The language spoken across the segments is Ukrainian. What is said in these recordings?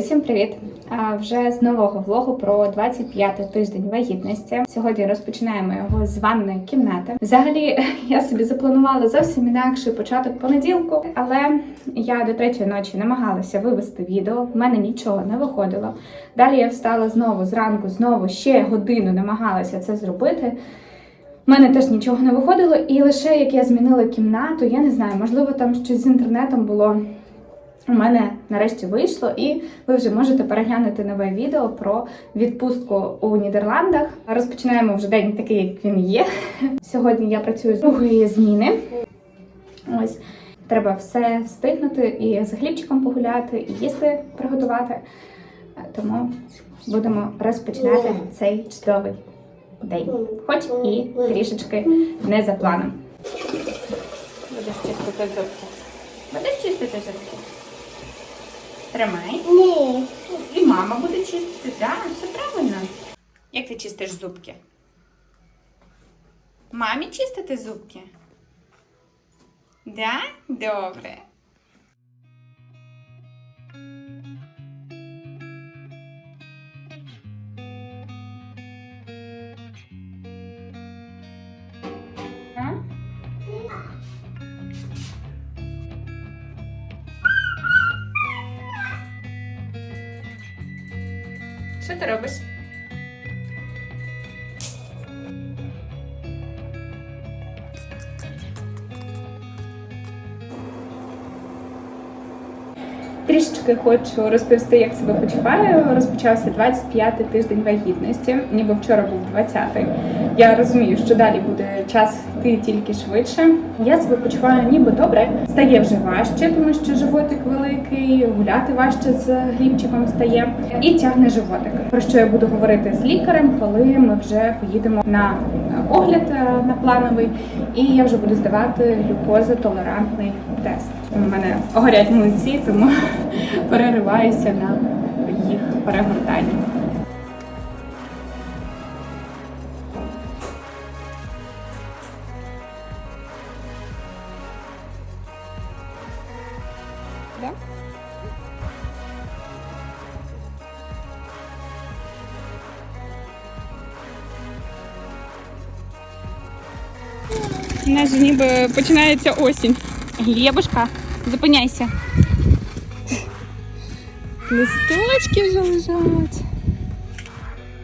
Всім привіт! Вже з нового влогу про 25-й тиждень вагітності. Сьогодні розпочинаємо його з ванної кімнати. Взагалі, я собі запланувала зовсім інакший початок понеділку, але я до третьої ночі намагалася вивести відео. В мене нічого не виходило. Далі я встала знову зранку, знову ще годину намагалася це зробити. У мене теж нічого не виходило, і лише як я змінила кімнату, я не знаю, можливо, там щось з інтернетом було. У мене нарешті вийшло, і ви вже можете переглянути нове відео про відпустку у Нідерландах. Розпочинаємо вже день такий, як він є. Сьогодні я працюю з другої зміни. Ось треба все встигнути і з хлібчиком погуляти, і їсти приготувати. Тому будемо розпочинати цей чудовий день, хоч і трішечки не за планом. Будеш чистити зубки. Будеш чистити зубки? Тримай. Ні. І мама буде чистити. Так, все правильно. Як ти чистиш зубки? Мамі чистити зубки? Да? Добре. Що ти робиш? Трішечки хочу розповісти, як себе почуваю. Розпочався 25-й тиждень вагітності, ніби вчора був 20-й. Я розумію, що далі буде час йти тільки швидше. Я себе почуваю ніби добре. Стає вже важче, тому що животик великий, гуляти важче з глібчиком стає і тягне животик. Про що я буду говорити з лікарем, коли ми вже поїдемо на огляд е, на плановий, і я вже буду здавати глюкозотолерантний тест. У мене горять млинці, тому перериваюся на їх перегортання. Да? У нас же ніби починається осінь. Глебушка, зупиняйся. Листочки вже лежать.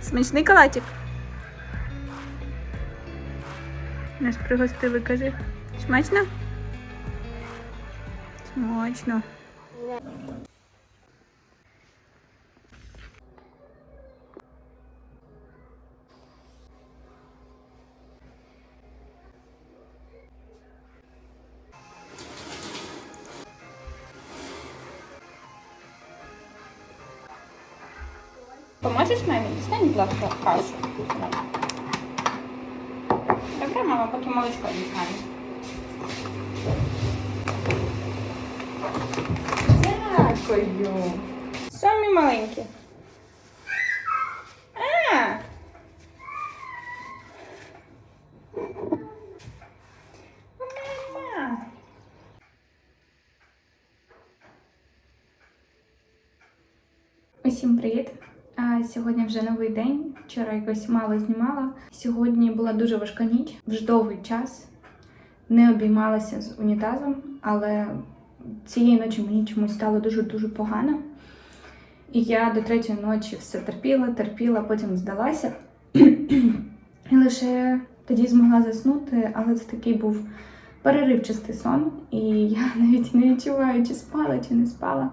Смачний калатик. Нас пригостили, кажи. Смачно? Смачно. Поможеш мамі? Дістань, будь ласка, кашу. Добре, мама, поки молочко дістане. Дякую. Самі маленькі. А! Мама. Усім привіт! А, Сьогодні вже новий день. Вчора якось мало знімала. Сьогодні була дуже важка ніч, вже довгий час. Не обіймалася з унітазом, але цієї ночі мені чомусь стало дуже-дуже погано. І я до третьої ночі все терпіла, терпіла, потім здалася. І лише тоді змогла заснути, але це такий був переривчастий сон, і я навіть не відчуваю, чи спала, чи не спала.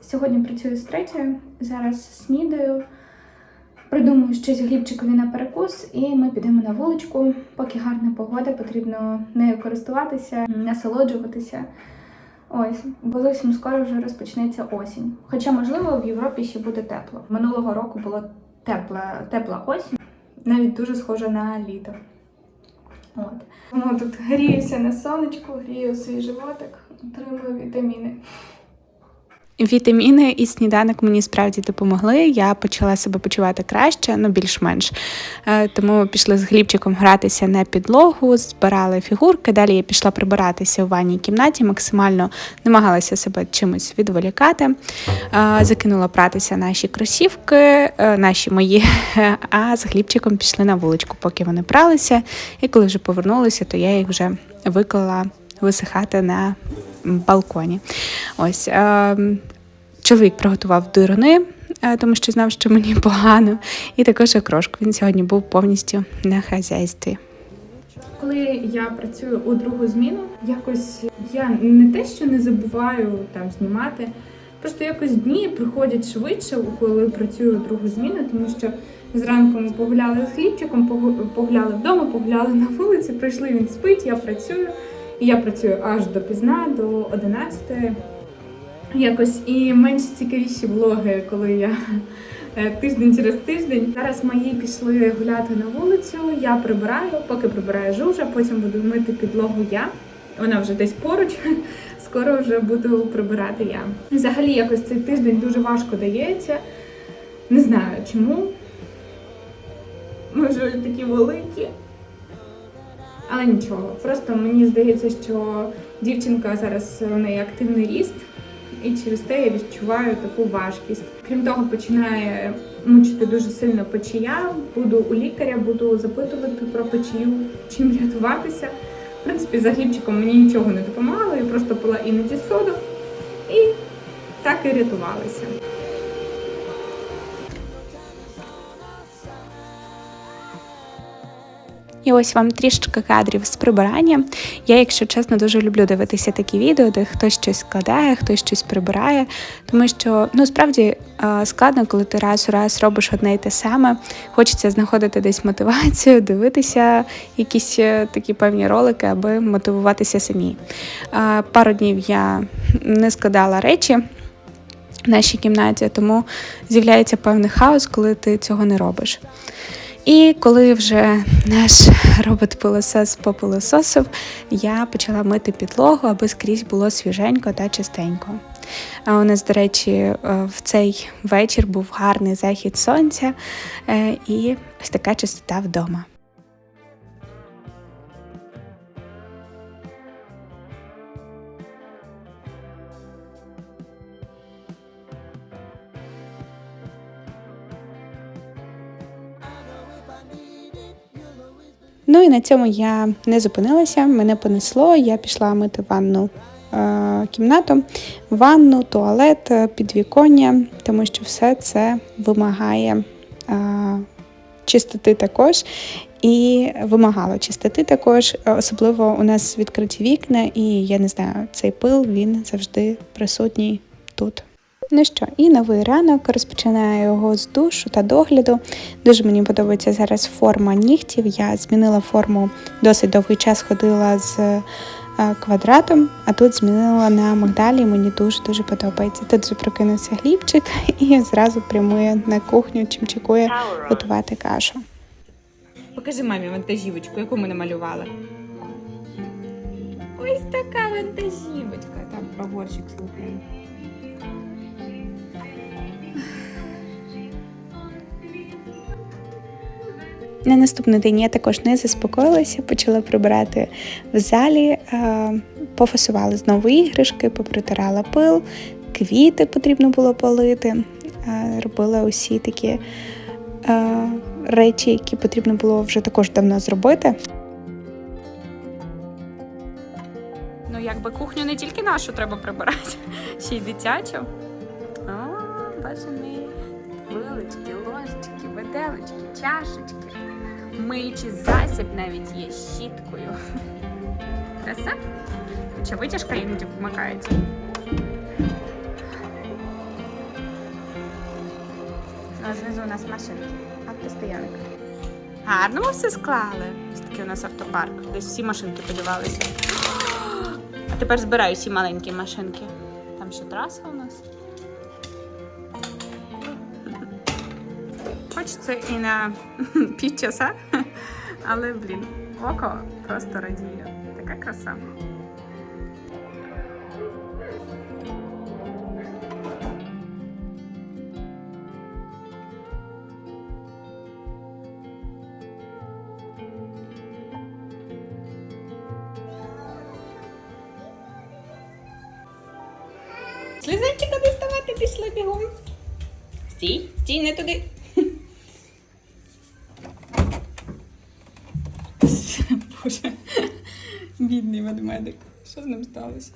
Сьогодні працюю з третьою, зараз снідаю, придумую щось глібчикові на перекус, і ми підемо на вуличку. Поки гарна погода, потрібно нею користуватися, насолоджуватися. Ось, бо зовсім скоро вже розпочнеться осінь. Хоча, можливо, в Європі ще буде тепло. Минулого року була тепла, тепла осінь, навіть дуже схожа на літо. От. Тому тут гріюся на сонечку, грію свій животик, отримую вітаміни. Вітаміни і сніданок мені справді допомогли. Я почала себе почувати краще, ну більш-менш. Е, Тому пішли з глібчиком гратися на підлогу, збирали фігурки. Далі я пішла прибиратися у ванній кімнаті, максимально намагалася себе чимось відволікати. Е, Закинула пратися наші кросівки, е, наші мої. А з глібчиком пішли на вуличку, поки вони пралися. І коли вже повернулися, то я їх вже виклала висихати на балконі. Ось е, чоловік приготував дирони, е, тому що знав, що мені погано, і також окрошку. Він сьогодні був повністю на хазяйстві. Коли я працюю у другу зміну, якось я не те, що не забуваю там знімати. Просто якось дні приходять швидше, коли працюю у другу зміну, тому що зранку ми погуляли з хлібчиком, погу- погуляли вдома, погуляли на вулиці, прийшли, він спить, я працюю. І я працюю аж до пізна, до 11 якось і менш цікавіші влоги, коли я е, тиждень через тиждень. Зараз мої пішли гуляти на вулицю. Я прибираю, поки прибирає жужа, потім буду мити підлогу я. Вона вже десь поруч. Скоро вже буду прибирати я. Взагалі, якось цей тиждень дуже важко дається. Не знаю чому. Ми вже такі великі. Але нічого. Просто мені здається, що дівчинка зараз у неї активний ріст, і через те я відчуваю таку важкість. Крім того, починає мучити дуже сильно печія. Буду у лікаря, буду запитувати про печію, чим рятуватися. В принципі, за хлібчиком мені нічого не допомагало, я просто пила іноді соду і так і рятувалася. І ось вам трішечки кадрів з прибирання. Я, якщо чесно, дуже люблю дивитися такі відео, де хтось щось складає, хтось щось прибирає. Тому що ну справді е, складно, коли ти раз у раз робиш одне і те саме. Хочеться знаходити десь мотивацію, дивитися якісь е, такі певні ролики, аби мотивуватися самі. Е, Пару днів я не складала речі. В нашій кімнаті, тому з'являється певний хаос, коли ти цього не робиш. І коли вже наш робот-пилосос попилососив, я почала мити підлогу, аби скрізь було свіженько та чистенько. А у нас, до речі, е, в цей вечір був гарний захід сонця е, і ось така чистота вдома. Ну і на цьому я не зупинилася, мене понесло. Я пішла мити ванну е, кімнату, ванну, туалет, е, підвіконня, тому що все це вимагає е, чистоти також. І вимагало чистоти також, особливо у нас відкриті вікна, і я не знаю, цей пил він завжди присутній тут. Ну що, і новий ранок розпочинаю його з душу та догляду. Дуже мені подобається зараз форма нігтів. Я змінила форму досить довгий час, ходила з е, квадратом, а тут змінила на Магдалі. Мені дуже дуже подобається. Тут вже прокинувся глібчик і зразу прямує на кухню, чимчикує готувати кашу. Покажи мамі вантажівочку, яку ми намалювали. Ось така вантажівочка. Там погорщик слухаємо. На наступний день я також не заспокоїлася, почала прибирати в залі, е, пофасувала знову іграшки, попритирала пил, квіти потрібно було полити, е, робила усі такі е, речі, які потрібно було вже також давно зробити. Ну, якби кухню не тільки нашу треба прибирати, ще й дитячу. О, боже мій. Вилочки, ложечки, виделочки, чашечки. Миючий засіб навіть є щіткою. Краса? Хоча витяжка іноді вмикається. А знизу у нас машинки. Автостоянок. Гарно ми все склали. Ось такий у нас автопарк. Десь всі машинки подівалися. А тепер збираю всі маленькі машинки. Там ще траса у нас. це і на півчаса, але блін, око просто радіє. Така краса. Слизанчика ставати пішла бігом. Стій, стій, не туди. Бідний ведмедик. Що з ним сталося?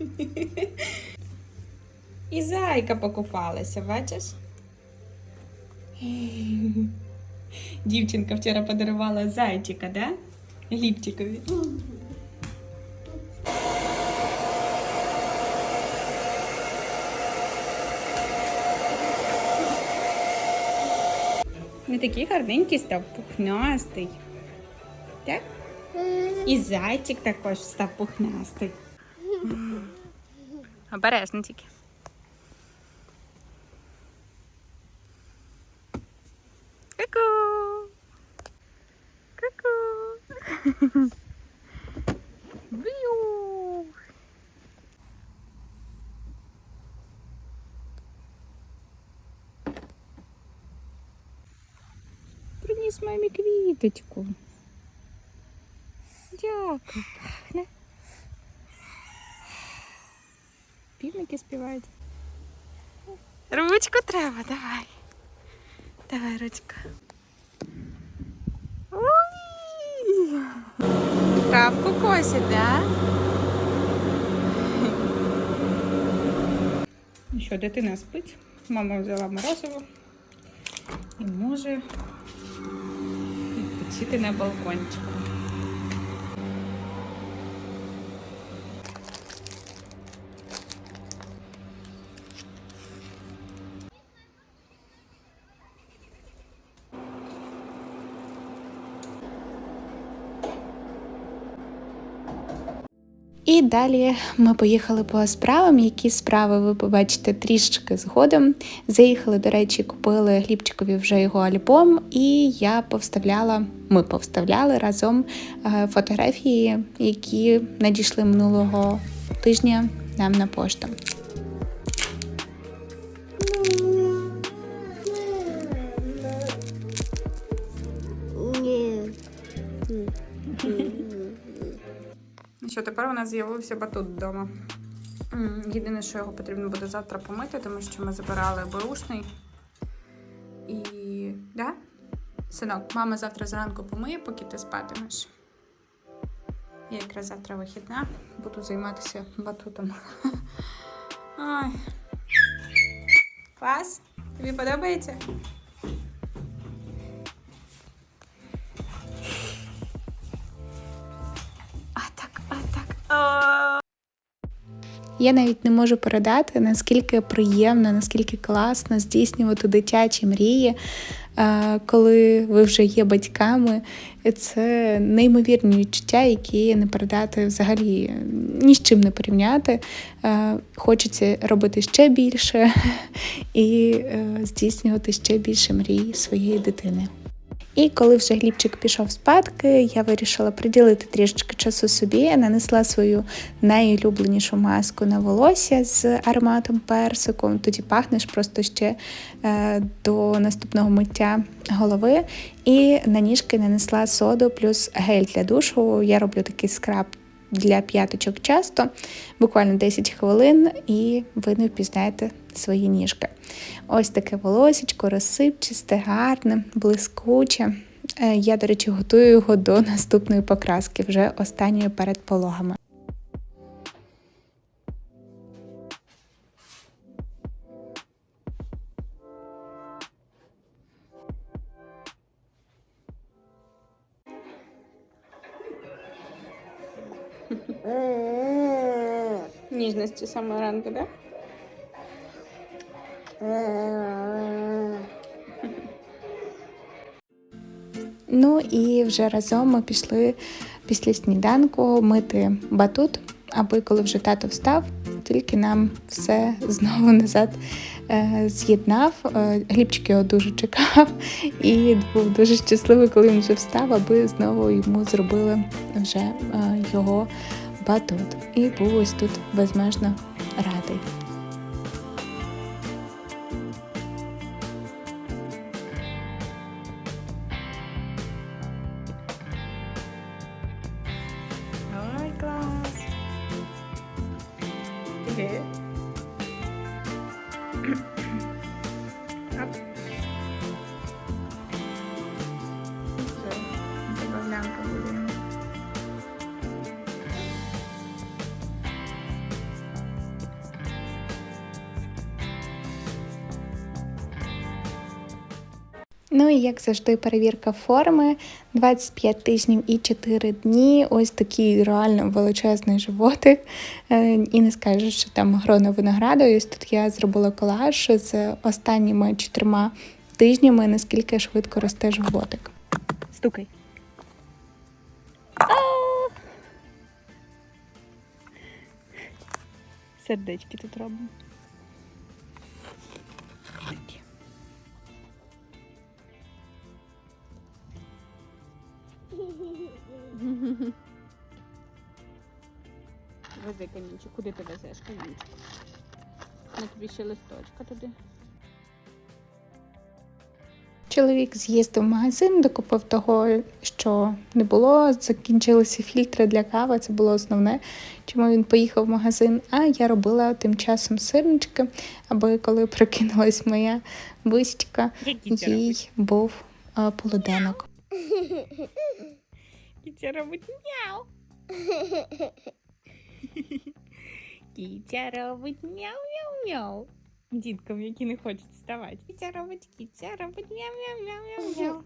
І зайка покупалася, бачиш? Дівчинка вчора подарувала зайчика, да? Глібчикові. Не такий гарненький став, пухнастий. Так? І зайчик також став пухнастий. Обережно тільки. Ку-ку! Ку-ку! Бью! Приніс мамі квіточку. Дякую, пахне. Півники співають. Ручку треба, давай. Давай, ручка. Ой! Травку косить, да? Ну що, дитина спить. Мама взяла морозиво і може відпочити на балкончику. І далі ми поїхали по справам. Які справи ви побачите трішки згодом. Заїхали, до речі, купили Глібчикові вже його альбом, і я повставляла, ми повставляли разом е, фотографії, які надійшли минулого тижня нам на пошту. Що, тепер у нас з'явився батут вдома. Єдине, що його потрібно буде завтра помити, тому що ми забирали беушний. І. Да? Синок, мама завтра зранку помиє, поки ти спатимеш. Я якраз завтра вихідна, буду займатися батутом. Ой. Клас? Тобі подобається? Я навіть не можу передати, наскільки приємно, наскільки класно здійснювати дитячі мрії, е, коли ви вже є батьками. Це неймовірні відчуття, які не передати взагалі ні з чим не порівняти. Е, Хочеться робити ще більше і е, здійснювати ще більше мрій своєї дитини. І коли вже Глібчик пішов спадки, я вирішила приділити трішечки часу собі. Нанесла свою найулюбленішу маску на волосся з ароматом персиком. Тоді пахнеш просто ще е, до наступного миття голови. І на ніжки нанесла соду плюс гель для душу. Я роблю такий скраб для п'яточок часто, буквально 10 хвилин, і ви не впізнаєте свої ніжки. Ось таке волосечко, розсипчисте, гарне, блискуче. Е, Я, до речі, готую його до наступної покраски, вже останньої перед пологами. Ніжності саме ранку, так? Ну і вже разом ми пішли після сніданку мити батут, аби коли вже тато встав, тільки нам все знову назад е, з'єднав. Е, Глібчик його дуже чекав і був дуже щасливий, коли він вже встав, аби знову йому зробили вже е, його батут. І був ось тут безмежно радий. Ой, клас. Ти Ну і як завжди, перевірка форми 25 тижнів і 4 дні. Ось такий реально величезний животик. Е, І не скажеш, що там грона винограду. Ось тут я зробила колаж з останніми чотирма тижнями, наскільки швидко росте животик. Стукай. Сердечки тут робимо. Камінчик. Куди ти везеш камінчик? На тобі ще листочка туди. Чоловік з'їздив в магазин, докупив того, що не було. Закінчилися фільтри для кави. Це було основне, чому він поїхав в магазин. А я робила тим часом сирнички, аби коли прокинулась моя бусічка, їй був а, полуденок. Кітя робить мяу. Кітя робить мяу-мяу-мяу. Діткам, які не хочуть вставати. Кітя робить, кітя робить мяу-мяу-мяу-мяу.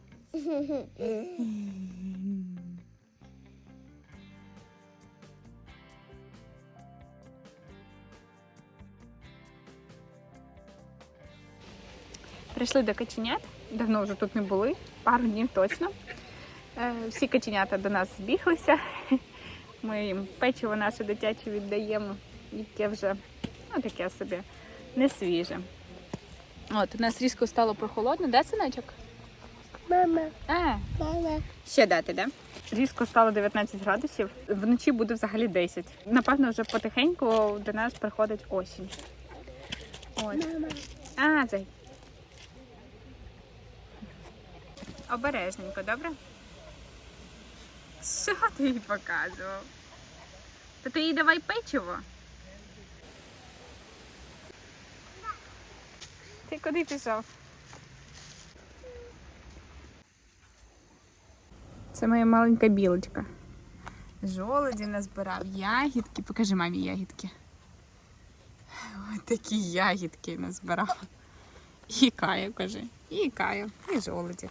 Прийшли до каченят. Давно вже тут не були, пару днів точно. Е, Всі каченята до нас збіглися. Ми їм печиво наше дитяче віддаємо, яке вже ну, таке собі не свіже. От, у нас різко стало прохолодно, де синочок? Мама, А, мама. ще дати, де? Різко стало 19 градусів, вночі буде взагалі 10. Напевно, вже потихеньку до нас приходить осінь. От. А, цей. Обережненько, добре? Що ти їй показував? То ти їй давай печиво. Ти куди пішов? Це моя маленька білочка. Жолоді назбирав ягідки. Покажи мамі ягідки. Ось такі ягідки назбирав. І каю, кажи. І каю, і жолоді.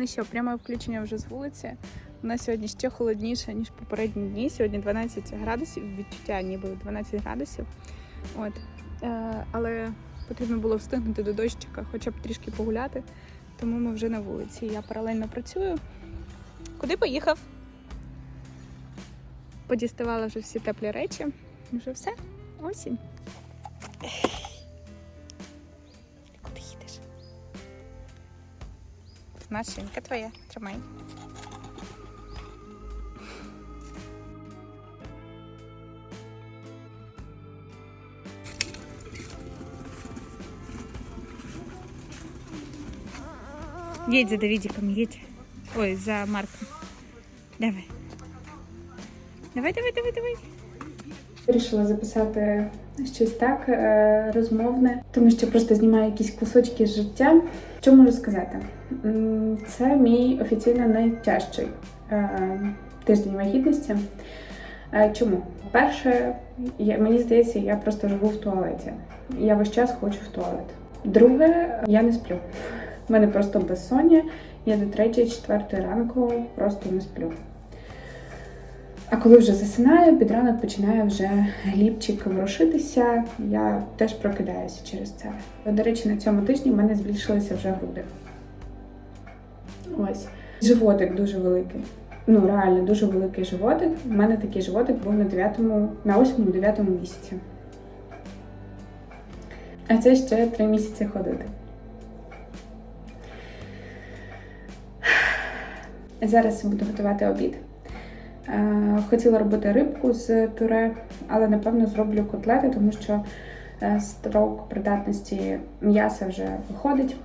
Ну що, пряме включення вже з вулиці. У нас сьогодні ще холодніше, ніж попередні дні. Сьогодні 12 градусів, відчуття ніби 12 градусів. От. Е, але потрібно було встигнути до дощика, хоча б трішки погуляти. Тому ми вже на вулиці. Я паралельно працюю. Куди поїхав? Подіставала вже всі теплі речі. Вже все. Осінь. Машинка твоя. Тримай. Едь за Давидиком, едь. Ой, за Марком. Давай. Давай, давай, давай, давай. Вирішила записати щось так е, розмовне, тому що просто знімаю якісь кусочки з життя. Що можу сказати? Це мій офіційно найтяжчий е, тиждень вагітності. Е, Чому? Перше, мені здається, я просто живу в туалеті. Я весь час хочу в туалет. Друге, я не сплю. У мене просто безсоння. Я до 3-4 ранку просто не сплю. А коли вже засинаю, під ранок починає вже глібчик ворушитися. Я теж прокидаюся через це. До речі, на цьому тижні в мене збільшилися вже груди. Ось. Животик дуже великий. ну реально дуже великий животик. У мене такий животик був на 9, на 8-9 місяці. А це ще 3 місяці ходити. Зараз буду готувати обід. Хотіла робити рибку з пюре, але напевно зроблю котлети, тому що е, строк придатності м'яса вже виходить.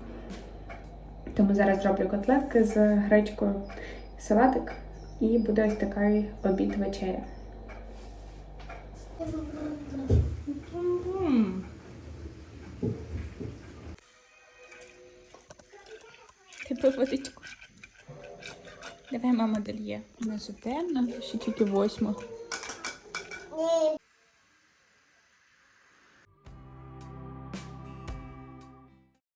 Тому зараз зроблю котлетки з гречкою, салатик і буде ось такий обід вечеря. Тебе водичку. Давай мама дольє. У нас темно, ще тільки восьма.